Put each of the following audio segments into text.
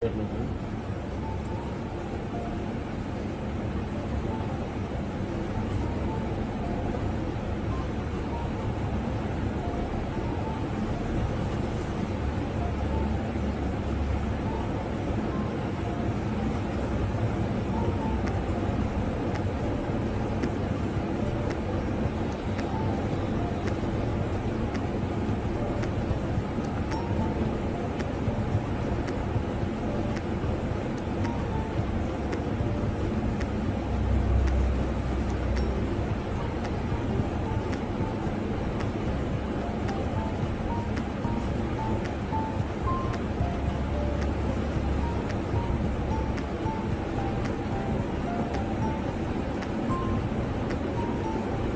Good.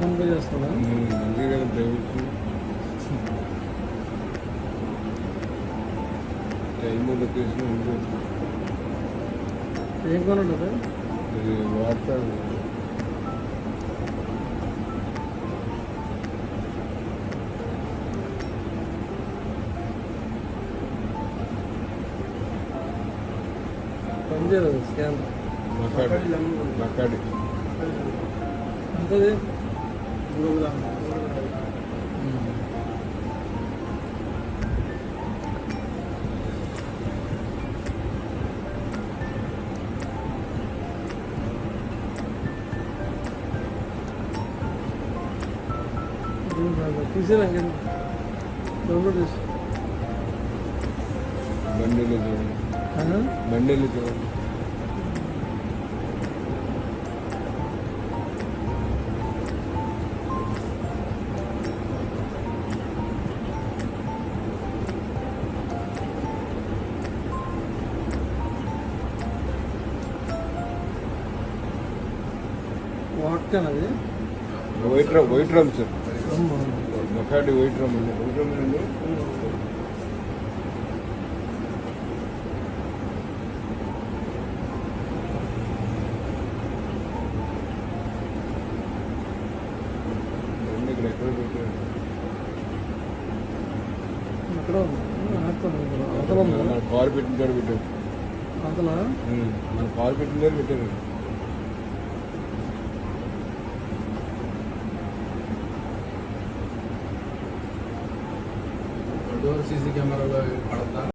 Phone pay చేస్తున్నా అందుకే కదా ప్రైవేట్ టైం లొకేషన్ ఏం కొనండి ఇది వాడతాను పనిచేయదు స్కాన్ మకాడి మకాడి. Güzel hangi? Doğru diyorsun. Mendele diyorum. Ha? Mendele diyorum. వాట్కాన్ అది? White rum white rum sir white rum అండి వైట్ రమ్ అండి బండి ఇక్కడ ఎక్కడ పెట్టారు? ఉందా. మన కారు పెట్టిన కాడ పెట్టారు. అవతల మన కారు పెట్టిన దగ్గర